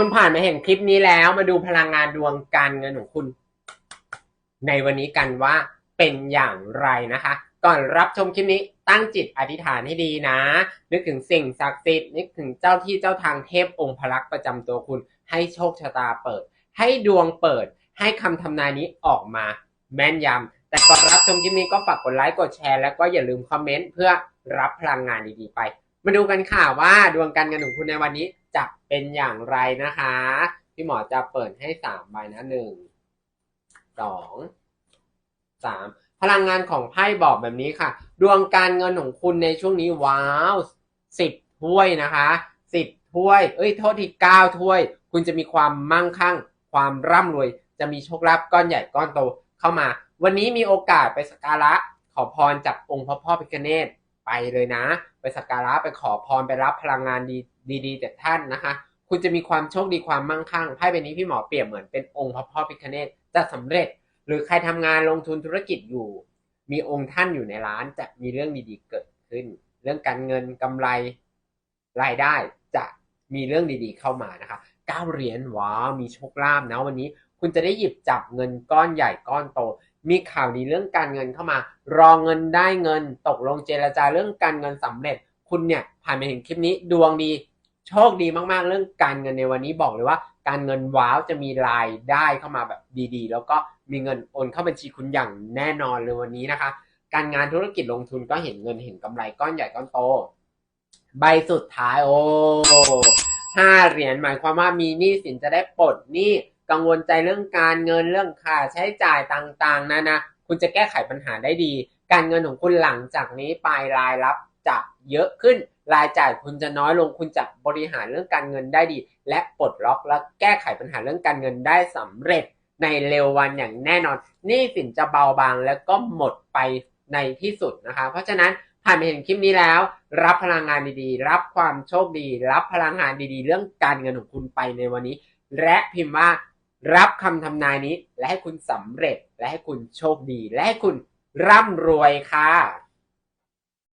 คุณผ่านมาเห็นคลิปนี้แล้วมาดูพลังงานดวงการเงินของคุณ ในวันนี้กันว่าเป็นอย่างไรนะคะ ก่อนรับชมคลิปนี้ตั้งจิตอธิษฐานให้ดีนะ นึกถึงสิ่งศักดิ์สิทธิ์นึกถึงเจ้าที่เจ้าทางเทพองค์พลักษ์ประจำตัวคุณ ให้โชคชะตาเปิด ให้ดวงเปิด ให้คำทำนายนี้ออกมาแม่นยำแต่ก่อนรับชมคลิปนี้ก็ฝากกดไลค์กดแชร์แล้วก็อย่าลืมคอมเมนต์เพื่อรับพลังงานดีๆไป มาดูกันค่ะว่าดวงการเงินของคุณในวันนี้จะเป็นอย่างไรนะคะ พี่หมอจะเปิดให้สามใบนะหนึ่งสองสามพลังงานของไพ่บอกแบบนี้ค่ะ ดวงการเงินของคุณในช่วงนี้ว้าวสิบถ้วยนะคะสิบถ้วย เอ้ยโทษทีเก้าถ้วย คุณจะมีความมั่งคั่ง ความร่ำรวย จะมีโชคลาภก้อนใหญ่ก้อนโตเข้ามา วันนี้มีโอกาสไปสักการะขอพรจากองค์พระพ่อพิฆเนศ ไปเลยนะ ไปสักการะไปขอพรไปรับพลังงานดีดีๆจากท่านนะคะ คุณจะมีความโชคดีความมั่งคั่งไพ่ใบนี้พี่หมอเปรียบเหมือนเป็นองค์พระพ่อพิฆเนศจะสำเร็จ หรือใครทำงานลงทุนธุรกิจอยู่ มีองค์ท่านอยู่ในร้านจะมีเรื่องดีๆเกิดขึ้น เรื่องการเงินกำไรรายได้จะมีเรื่องดีๆเข้ามานะคะก้าเหรียญว้าวมีโชคลาภนะวันนี้ คุณจะได้หยิบจับเงินก้อนใหญ่ก้อนโต มีข่าวดีเรื่องการเงินเข้ามา รองเงินได้เงิน ตกลงเจรจาเรื่องการเงินสำเร็จ คุณเนี่ยผ่านมาถึงคลิปนี้ดวงดีโชคดีมากๆ เรื่องการเงินในวันนี้บอกเลยว่า การเงินว้าวจะมีรายได้เข้ามาแบบดีๆ แล้วก็มีเงินโอนเข้าบัญชีคุณอย่างแน่นอนเลยวันนี้นะคะ การงานธุรกิจลงทุนก็เห็นเงินเห็นกำไรก้อนใหญ่ก้อนโต ใบสุดท้ายโอ้ห้าเหรียญหมายความว่ามีหนี้สินจะได้ปลดหนี้ กังวลใจเรื่องการเงินเรื่องค่าใช้จ่ายต่างๆนะนะคุณจะแก้ไขปัญหาได้ดี การเงินของคุณหลังจากนี้ไปรายรับจะเยอะขึ้นรายจ่ายคุณจะน้อยลงคุณจะบริหารเรื่องการเงินได้ดี และปลดล็อกและแก้ไขปัญหาเรื่องการเงินได้สำเร็จในเร็ววันอย่างแน่นอนหนี้สินจะเบาบางแล้วก็หมดไปในที่สุดนะคะ เพราะฉะนั้นผ่านไปเห็นคลิปนี้แล้ว รับพลังงานดีๆ รับความโชคดี รับพลังงานดีๆ เรื่องการเงินของคุณไปในวันนี้ และพิมพ์ว่า รับคำทำนายนี้ และให้คุณสำเร็จและให้คุณโชคดี และให้คุณร่ำรวยค่ะ